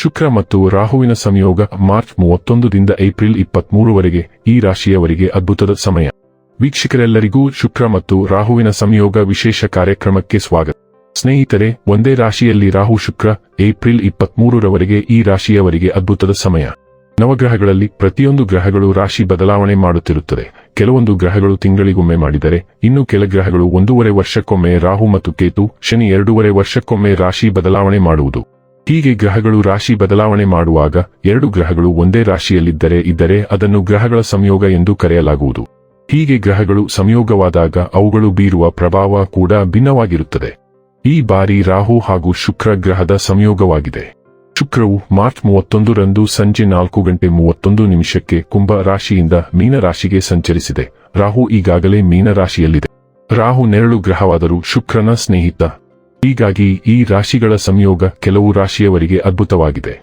ಶುಕ್ರ ಮತ್ತು ರಾಹುವಿನ ಸಂಯೋಗ ಮಾರ್ಚ್ ಮೂವತ್ತೊಂದರಿಂದ ಏಪ್ರಿಲ್ ಇಪ್ಪತ್ಮೂರುವರೆಗೆ ಈ ರಾಶಿಯವರಿಗೆ ಅದ್ಭುತದ ಸಮಯ. ವೀಕ್ಷಕರೆಲ್ಲರಿಗೂ ಶುಕ್ರ ಮತ್ತು ರಾಹುವಿನ ಸಂಯೋಗ ವಿಶೇಷ ಕಾರ್ಯಕ್ರಮಕ್ಕೆ ಸ್ವಾಗತ. ಸ್ನೇಹಿತರೆ, ಒಂದೇ ರಾಶಿಯಲ್ಲಿ ರಾಹು ಶುಕ್ರ, ಏಪ್ರಿಲ್ ಇಪ್ಪತ್ಮೂರರವರೆಗೆ ಈ ರಾಶಿಯವರಿಗೆ ಅದ್ಭುತದ ಸಮಯ. ನವಗ್ರಹಗಳಲ್ಲಿ ಪ್ರತಿಯೊಂದು ಗ್ರಹಗಳು ರಾಶಿ ಬದಲಾವಣೆ ಮಾಡುತ್ತಿರುತ್ತದೆ. ಕೆಲವೊಂದು ಗ್ರಹಗಳು ತಿಂಗಳಿಗೊಮ್ಮೆ ಮಾಡಿದರೆ, ಇನ್ನು ಕೆಲ ಗ್ರಹಗಳು ಒಂದೂವರೆ ವರ್ಷಕ್ಕೊಮ್ಮೆ ರಾಹು ಮತ್ತು ಕೇತು, ಶನಿ ಎರಡೂವರೆ ವರ್ಷಕ್ಕೊಮ್ಮೆ ರಾಶಿ ಬದಲಾವಣೆ ಮಾಡುವುದು. ಹೀಗೆ ಗ್ರಹಗಳು ರಾಶಿ ಬದಲಾವಣೆ ಮಾಡುವಾಗ ಎರಡು ಗ್ರಹಗಳು ಒಂದೇ ರಾಶಿಯಲ್ಲಿದ್ದರೆ ಇದ್ದರೆ ಅದನ್ನು ಗ್ರಹಗಳ ಸಂಯೋಗ ಎಂದು ಕರೆಯಲಾಗುವುದು. ಹೀಗೆ ಗ್ರಹಗಳು ಸಂಯೋಗವಾದಾಗ ಅವುಗಳು ಬೀರುವ ಪ್ರಭಾವ ಕೂಡ ಭಿನ್ನವಾಗಿರುತ್ತದೆ. ಈ ಬಾರಿ ರಾಹು ಹಾಗೂ ಶುಕ್ರ ಗ್ರಹದ ಸಂಯೋಗವಾಗಿದೆ. ಶುಕ್ರವು ಮಾರ್ಚ್ ಮೂವತ್ತೊಂದರಂದು ಸಂಜೆ ನಾಲ್ಕು ಗಂಟೆ ಮೂವತ್ತೊಂದು ನಿಮಿಷಕ್ಕೆ ಕುಂಭ ರಾಶಿಯಿಂದ ಮೀನರಾಶಿಗೆ ಸಂಚರಿಸಿದೆ. ರಾಹು ಈಗಾಗಲೇ ಮೀನರಾಶಿಯಲ್ಲಿದೆ ರಾಹು ನೆರಳು ಗ್ರಹವಾದರೂ ಶುಕ್ರನ ಸ್ನೇಹಿತ ಹೀಗಾಗಿ ಈ ರಾಶಿಗಳ ಸಂಯೋಗ ಕೆಲವು ರಾಶಿಯವರಿಗೆ ಅದ್ಭುತವಾಗಿದೆ.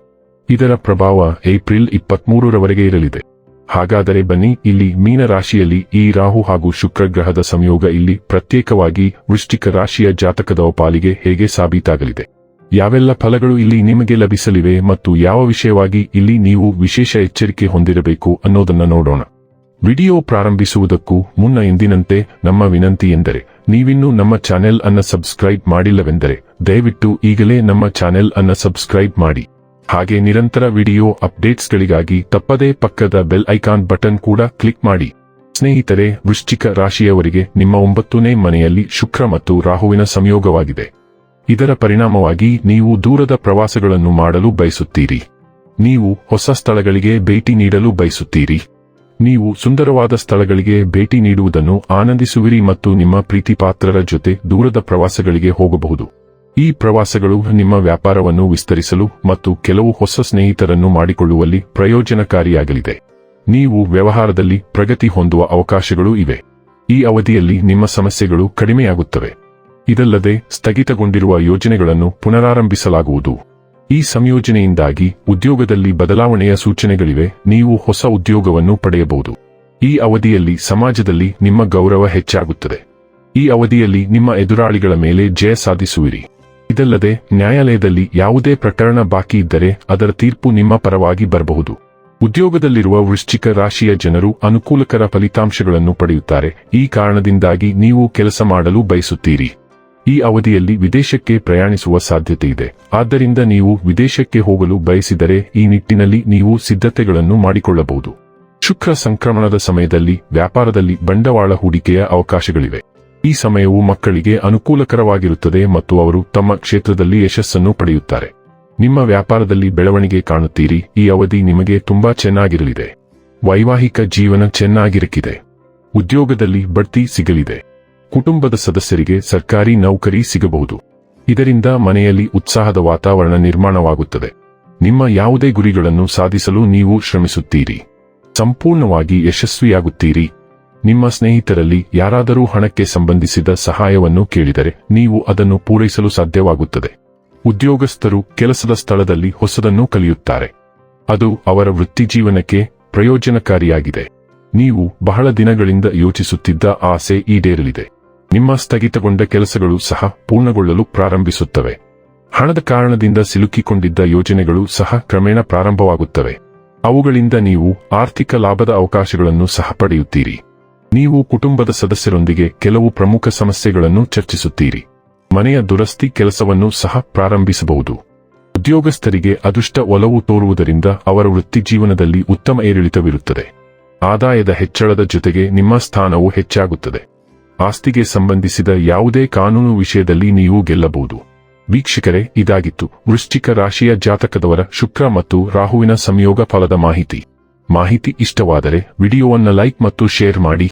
ಇದರ ಪ್ರಭಾವ ಏಪ್ರಿಲ್ ಇಪ್ಪತ್ಮೂರರವರೆಗೆ ಇರಲಿದೆ. ಹಾಗಾದರೆ ಬನ್ನಿ, ಇಲ್ಲಿ ಮೀನ ರಾಶಿಯಲ್ಲಿ ಈ ರಾಹು ಹಾಗೂ ಶುಕ್ರ ಗ್ರಹದ ಸಂಯೋಗ ಇಲ್ಲಿ ಪ್ರತ್ಯೇಕವಾಗಿ ವೃಶ್ಚಿಕ ರಾಶಿಯ ಜಾತಕದ ಪಾಲಿಗೆ ಹೇಗೆ ಸಾಬೀತಾಗಲಿದೆ. ಯಾವೆಲ್ಲ ಫಲಗಳು ಇಲ್ಲಿ ನಿಮಗೆ ಲಭಿಸಲಿವೆ ಮತ್ತು ಯಾವ ವಿಷಯವಾಗಿ ಇಲ್ಲಿ ನೀವು ವಿಶೇಷ ಎಚ್ಚರಿಕೆ ಹೊಂದಿರಬೇಕು ಅನ್ನೋದನ್ನ ನೋಡೋಣ. ವಿಡಿಯೋ ಪ್ರಾರಂಭಿಸುವುದಕ್ಕೂ ಮುನ್ನ ಎಂದಿನಂತೆ ನಮ್ಮ ವಿನಂತಿ ಎಂದರೆ ನೀವಿನ್ನೂ ನಮ್ಮ ಚಾನೆಲ್ ಅನ್ನ ಸಬ್ಸ್ಕ್ರೈಬ್ ಮಾಡಿಲ್ಲವೆಂದರೆ ದಯವಿಟ್ಟು ಈಗಲೇ ನಮ್ಮ ಚಾನೆಲ್ ಅನ್ನ ಸಬ್ಸ್ಕ್ರೈಬ್ ಮಾಡಿ. ಹಾಗೆ ನಿರಂತರ ವಿಡಿಯೋ ಅಪ್ಡೇಟ್ಸ್ಗಳಿಗಾಗಿ ತಪ್ಪದೇ ಪಕ್ಕದ ಬೆಲ್ ಐಕಾನ್ ಬಟನ್ ಕೂಡ ಕ್ಲಿಕ್ ಮಾಡಿ. ಸ್ನೇಹಿತರೆ, ವೃಶ್ಚಿಕ ರಾಶಿಯವರಿಗೆ ನಿಮ್ಮ ಒಂಬತ್ತನೇ ಮನೆಯಲ್ಲಿ ಶುಕ್ರ ಮತ್ತು ರಾಹುವಿನ ಸಂಯೋಗವಾಗಿದೆ. ಇದರ ಪರಿಣಾಮವಾಗಿ ನೀವು ದೂರದ ಪ್ರವಾಸಗಳನ್ನು ಮಾಡಲು ಬಯಸುತ್ತೀರಿ. ನೀವು ಹೊಸ ಸ್ಥಳಗಳಿಗೆ ಭೇಟಿ ನೀಡಲು ಬಯಸುತ್ತೀರಿ. ನೀವು ಸುಂದರವಾದ ಸ್ಥಳಗಳಿಗೆ ಭೇಟಿ ನೀಡುವುದನ್ನು ಆನಂದಿಸುವಿರಿ ಮತ್ತು ನಿಮ್ಮ ಪ್ರೀತಿಪಾತ್ರರ ಜೊತೆ ದೂರದ ಪ್ರವಾಸಗಳಿಗೆ ಹೋಗಬಹುದು. ಈ ಪ್ರವಾಸಗಳು ನಿಮ್ಮ ವ್ಯಾಪಾರವನ್ನು ವಿಸ್ತರಿಸಲು ಮತ್ತು ಕೆಲವು ಹೊಸ ಸ್ನೇಹಿತರನ್ನು ಮಾಡಿಕೊಳ್ಳುವಲ್ಲಿ ಪ್ರಯೋಜನಕಾರಿಯಾಗಲಿದೆ. ನೀವು ವ್ಯವಹಾರದಲ್ಲಿ ಪ್ರಗತಿ ಹೊಂದುವ ಅವಕಾಶಗಳೂ ಇವೆ. ಈ ಅವಧಿಯಲ್ಲಿ ನಿಮ್ಮ ಸಮಸ್ಯೆಗಳು ಕಡಿಮೆಯಾಗುತ್ತವೆ. ಇದಲ್ಲದೆ ಸ್ಥಗಿತಗೊಂಡಿರುವ ಯೋಜನೆಗಳನ್ನು ಪುನರಾರಂಭಿಸಲಾಗುವುದು. ಈ ಸಂಯೋಜನೆಯಿಂದಾಗಿ ಉದ್ಯೋಗದಲ್ಲಿ ಬದಲಾವಣೆಯ ಸೂಚನೆಗಳಿವೆ. ನೀವು ಹೊಸ ಉದ್ಯೋಗವನ್ನು ಪಡೆಯಬಹುದು. ಈ ಅವಧಿಯಲ್ಲಿ ಸಮಾಜದಲ್ಲಿ ನಿಮ್ಮ ಗೌರವ ಹೆಚ್ಚಾಗುತ್ತದೆ. ಈ ಅವಧಿಯಲ್ಲಿ ನಿಮ್ಮ ಎದುರಾಳಿಗಳ ಮೇಲೆ ಜಯ ಸಾಧಿಸುವಿರಿ. ಇದಲ್ಲದೆ, ನ್ಯಾಯಾಲಯದಲ್ಲಿ ಯಾವುದೇ ಪ್ರಕರಣ ಬಾಕಿ ಇದ್ದರೆ ಅದರ ತೀರ್ಪು ನಿಮ್ಮ ಪರವಾಗಿ ಬರಬಹುದು. ಉದ್ಯೋಗದಲ್ಲಿರುವ ವೃಶ್ಚಿಕ ರಾಶಿಯ ಜನರು ಅನುಕೂಲಕರ ಫಲಿತಾಂಶಗಳನ್ನು ಪಡೆಯುತ್ತಾರೆ. ಈ ಕಾರಣದಿಂದಾಗಿ ನೀವು ಕೆಲಸ ಮಾಡಲು ಬಯಸುತ್ತೀರಿ. ಈ ಅವಧಿಯಲ್ಲಿ ವಿದೇಶಕ್ಕೆ ಪ್ರಯಾಣಿಸುವ ಸಾಧ್ಯತೆ ಇದೆ ಆದ್ದರಿಂದ ನೀವು ವಿದೇಶಕ್ಕೆ ಹೋಗಲು ಬಯಸಿದರೆ ಈ ನಿಟ್ಟಿನಲ್ಲಿ ನೀವು ಸಿದ್ಧತೆಗಳನ್ನು ಮಾಡಿಕೊಳ್ಳಬಹುದು. ಶುಕ್ರ ಸಂಕ್ರಮಣದ ಸಮಯದಲ್ಲಿ ವ್ಯಾಪಾರದಲ್ಲಿ ಬಂಡವಾಳ ಹೂಡಿಕೆಯ ಅವಕಾಶಗಳಿವೆ. ಈ ಸಮಯವು ಮಕ್ಕಳಿಗೆ ಅನುಕೂಲಕರವಾಗಿರುತ್ತದೆ ಮತ್ತು ಅವರು ತಮ್ಮ ಕ್ಷೇತ್ರದಲ್ಲಿ ಯಶಸ್ಸನ್ನು ಪಡೆಯುತ್ತಾರೆ. ನಿಮ್ಮ ವ್ಯಾಪಾರದಲ್ಲಿ ಬೆಳವಣಿಗೆ ಕಾಣುತ್ತೀರಿ. ಈ ಅವಧಿ ನಿಮಗೆ ತುಂಬಾ ಚೆನ್ನಾಗಿರಲಿದೆ. ವೈವಾಹಿಕ ಜೀವನ ಚೆನ್ನಾಗಿರಕ್ಕಿದೆ ಉದ್ಯೋಗದಲ್ಲಿ ಬಡ್ತಿ ಸಿಗಲಿದೆ. ಕುಟುಂಬದ ಸದಸ್ಯರಿಗೆ ಸರ್ಕಾರಿ ನೌಕರಿ ಸಿಗಬಹುದು. ಇದರಿಂದ ಮನೆಯಲ್ಲಿ ಉತ್ಸಾಹದ ವಾತಾವರಣ ನಿರ್ಮಾಣವಾಗುತ್ತದೆ. ನಿಮ್ಮ ಯಾವುದೇ ಗುರಿಗಳನ್ನು ಸಾಧಿಸಲು ನೀವು ಶ್ರಮಿಸುತ್ತೀರಿ. ಸಂಪೂರ್ಣವಾಗಿ ಯಶಸ್ವಿಯಾಗುತ್ತೀರಿ. ನಿಮ್ಮ ಸ್ನೇಹಿತರಲ್ಲಿ ಯಾರಾದರೂ ಹಣಕ್ಕೆ ಸಂಬಂಧಿಸಿದ ಸಹಾಯವನ್ನು ಕೇಳಿದರೆ ನೀವು ಅದನ್ನು ಪೂರೈಸಲು ಸಾಧ್ಯವಾಗುತ್ತದೆ. ಉದ್ಯೋಗಸ್ಥರು ಕೆಲಸದ ಸ್ಥಳದಲ್ಲಿ ಹೊಸದನ್ನು ಕಲಿಯುತ್ತಾರೆ. ಅದು ಅವರ ವೃತ್ತಿಜೀವನಕ್ಕೆ ಪ್ರಯೋಜನಕಾರಿಯಾಗಿದೆ. ನೀವು ಬಹಳ ದಿನಗಳಿಂದ ಯೋಚಿಸುತ್ತಿದ್ದ ಆಸೆ ಈಡೇರಲಿದೆ. ನಿಮ್ಮ ಸ್ಥಗಿತಗೊಂಡ ಕೆಲಸಗಳು ಸಹ ಪೂರ್ಣಗೊಳ್ಳಲು ಪ್ರಾರಂಭಿಸುತ್ತವೆ. ಹಣದ ಕಾರಣದಿಂದ ಸಿಲುಕಿಕೊಂಡಿದ್ದ ಯೋಜನೆಗಳು ಸಹ ಕ್ರಮೇಣ ಪ್ರಾರಂಭವಾಗುತ್ತವೆ. ಅವುಗಳಿಂದ ನೀವು ಆರ್ಥಿಕ ಲಾಭದ ಅವಕಾಶಗಳನ್ನು ಸಹ ಪಡೆಯುತ್ತೀರಿ. ನೀವು ಕುಟುಂಬದ ಸದಸ್ಯರೊಂದಿಗೆ ಕೆಲವು ಪ್ರಮುಖ ಸಮಸ್ಯೆಗಳನ್ನು ಚರ್ಚಿಸುತ್ತೀರಿ. ಮನೆಯ ದುರಸ್ತಿ ಕೆಲಸವನ್ನು ಸಹ ಪ್ರಾರಂಭಿಸಬಹುದು. ಉದ್ಯೋಗಸ್ಥರಿಗೆ ಅದೃಷ್ಟ ಒಲವು ತೋರುವುದರಿಂದ ಅವರ ವೃತ್ತಿ ಜೀವನದಲ್ಲಿ ಉತ್ತಮ ಏರಿಳಿತವಿರುತ್ತದೆ. ಆದಾಯದ ಹೆಚ್ಚಳದ ಜೊತೆಗೆ ನಿಮ್ಮ ಸ್ಥಾನವು ಹೆಚ್ಚಾಗುತ್ತದೆ. ಆಸ್ತಿಗೆ ಸಂಬಂಧಿಸಿದ ಯಾವುದೇ ಕಾನೂನು ವಿಷಯದಲ್ಲಿ ನೀವು ಗೆಲ್ಲಬಹುದು. ವೀಕ್ಷಕರೇ, ಇದಾಗಿತ್ತು ವೃಶ್ಚಿಕ ರಾಶಿಯ ಜಾತಕದವರ ಶುಕ್ರ ಮತ್ತು ರಾಹುವಿನ ಸಂಯೋಗ ಫಲದ ಮಾಹಿತಿ. ಮಾಹಿತಿ ಇಷ್ಟವಾದರೆ ವಿಡಿಯೋವನ್ನು ಲೈಕ್ ಮತ್ತು ಶೇರ್ ಮಾಡಿ.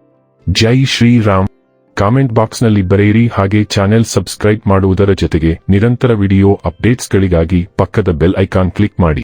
ಜೈ ಶ್ರೀರಾಮ್. ಕಾಮೆಂಟ್ ಬಾಕ್ಸ್ನಲ್ಲಿ ಬರೆಯಿರಿ ಹಾಗೆ ಚಾನೆಲ್ ಸಬ್ಸ್ಕ್ರೈಬ್ ಮಾಡುವುದರ ಜೊತೆಗೆ ನಿರಂತರ ವಿಡಿಯೋ ಅಪ್ಡೇಟ್ಸ್ಗಳಿಗಾಗಿ ಪಕ್ಕದ ಬೆಲ್ ಐಕಾನ್ ಕ್ಲಿಕ್ ಮಾಡಿ.